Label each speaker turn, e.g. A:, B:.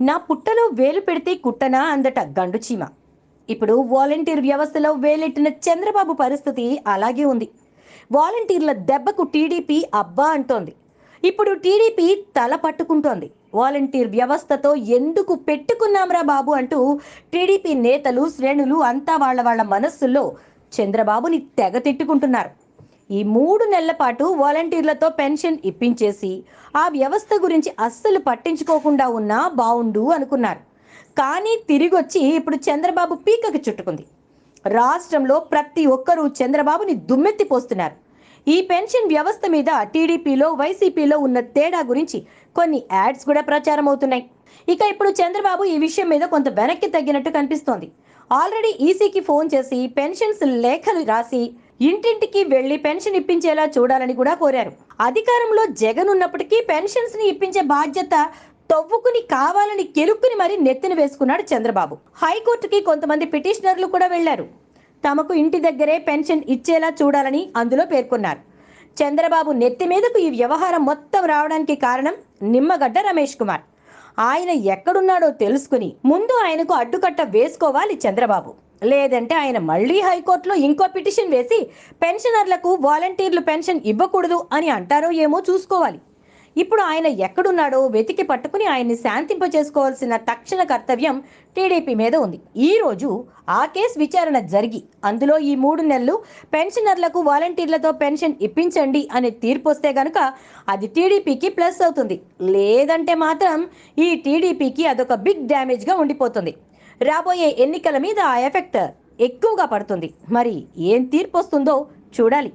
A: నా పుట్టలో వేలు పెడితే కుట్టనా అందట గండు చీమ. ఇప్పుడు వాలంటీర్ వ్యవస్థలో వేలెట్టిన చంద్రబాబు పరిస్థితి అలాగే ఉంది. వాలంటీర్ల దెబ్బకు టీడీపీ అబ్బా అంటోంది. ఇప్పుడు టీడీపీ తల పట్టుకుంటోంది. వాలంటీర్ వ్యవస్థతో ఎందుకు పెట్టుకున్నాంరా బాబు అంటూ టీడీపీ నేతలు శ్రేణులు అంతా వాళ్ళ వాళ్ళ మనస్సుల్లో చంద్రబాబుని తెగ తిట్టుకుంటున్నారు. ఈ మూడు నెలల పాటు వాలంటీర్లతో పెన్షన్ ఇప్పించేసి ఆ వ్యవస్థ గురించి అస్సలు పట్టించుకోకుండా ఉన్నా బావుండు అనుకున్నారు. కానీ తిరిగొచ్చి ఇప్పుడు చంద్రబాబు పీకకు చుట్టుకుంది. రాష్ట్రంలో ప్రతి ఒక్కరూ చంద్రబాబుని దుమ్మెత్తిపోస్తున్నారు ఈ పెన్షన్ వ్యవస్థ మీద టీడీపీలో వైసీపీలో ఉన్న తేడా గురించి కొన్ని యాడ్స్ కూడా ప్రచారం అవుతున్నాయి. ఇక ఇప్పుడు చంద్రబాబు ఈ విషయం మీద కొంత వెనక్కి తగ్గినట్టు కనిపిస్తోంది. ఆల్రెడీ ఈసీకి ఫోన్ చేసి పెన్షన్స్ లేఖలు రాసి ఇంటింటికి వెళ్ళి పెన్షన్ ఇప్పించేలా చూడాలని కూడా కోరారు. అధికారంలో జగన్ ఉన్నప్పటికీ పెన్షన్స్ని ఇప్పించే బాధ్యత తవ్వుకుని కావాలని కెలుక్కుని మరి నెత్తిన వేసుకున్నాడు చంద్రబాబు. హైకోర్టుకి కొంతమంది పిటిషనర్లు కూడా వెళ్ళారు తమకు ఇంటి దగ్గరే పెన్షన్ ఇచ్చేలా చూడాలని అందులో పేర్కొన్నారు. చంద్రబాబు నెత్తి మీదకు ఈ వ్యవహారం మొత్తం రావడానికి కారణం నిమ్మగడ్డ రమేష్ కుమార్. ఆయన ఎక్కడున్నాడో తెలుసుకుని ముందు ఆయనకు అడ్డుకట్ట వేసుకోవాలి చంద్రబాబు. లేదంటే ఆయన మళ్ళీ హైకోర్టులో ఇంకో పిటిషన్ వేసి పెన్షనర్లకు వాలంటీర్లు పెన్షన్ ఇవ్వకూడదు అని అంటారో ఏమో చూసుకోవాలి. ఇప్పుడు ఆయన ఎక్కడున్నాడో వెతికి పట్టుకుని ఆయన్ని శాంతింప చేసుకోవాల్సిన తక్షణ కర్తవ్యం టీడీపీ మీద ఉంది. ఈ రోజు ఆ కేసు విచారణ జరిగి అందులో ఈ మూడు నెలలు పెన్షనర్లకు వాలంటీర్లతో పెన్షన్ ఇప్పించండి అనే తీర్పు వస్తే గనుక అది టీడీపీకి ప్లస్ అవుతుంది. లేదంటే మాత్రం ఈ టీడీపీకి అదొక బిగ్ డ్యామేజ్గా ఉండిపోతుంది. రాబోయే ఎన్నికల మీద ఆ ఎఫెక్ట్ ఎక్కువగా పడుతుంది. మరి ఏం తీర్పు వస్తుందో చూడాలి.